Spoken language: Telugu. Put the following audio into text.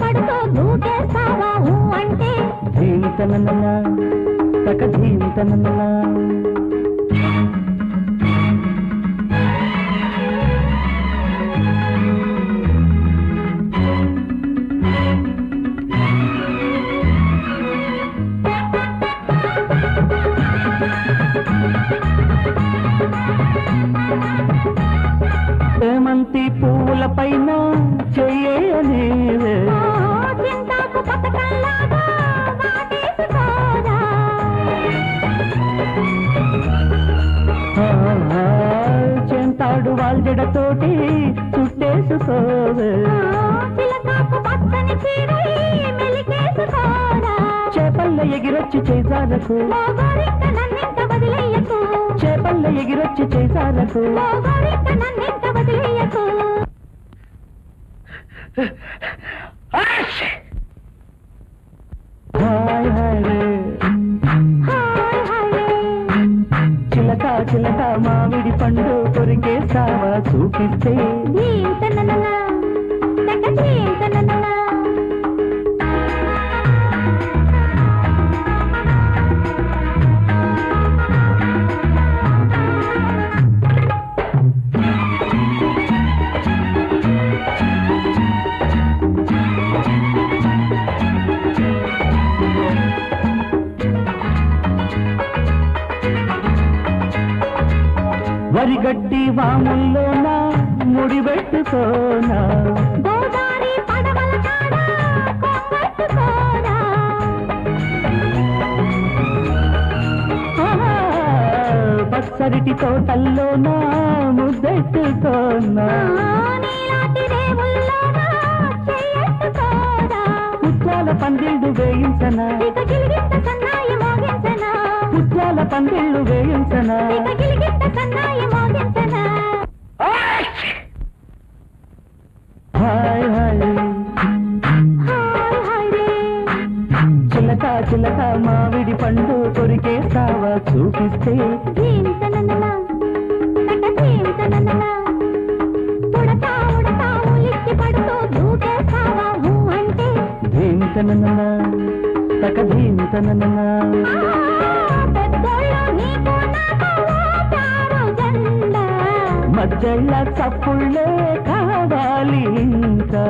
పడుతూ అంటే. ధీంతనననా తగ ధీమతనననా చేమంతి పువ్వుల పైన వాటేసుకోరా. చెంతాడు చుట్టేసుకోవే పచ్చని చీరై మెలికేసుకోరా. చేపల్ల ఎగిరొచ్చి వదిలేయకు. చేపల్ల ఎగిరొచ్చి చేజాలకు చిలక చిలక మామిడి పండు కొరికే సావా చూపిస్తే. వరిగడ్డి వాముల్లోన ముడిపెట్టుకోనా పచ్చరిటి తోటల్లోన ముద్దెట్టుకోనా. ముత్యాల పందిళ్ళు వేయించనా. ముత్యాల పందిళ్ళు వేయించనా? చిలక మామిడి పండు కొరికేసావా చూపిస్తే. ధీంతనననా, తక ధీంతనననా. మధ్యళ్ళ చప్పుళ్ళే కావాలి ఇంకా.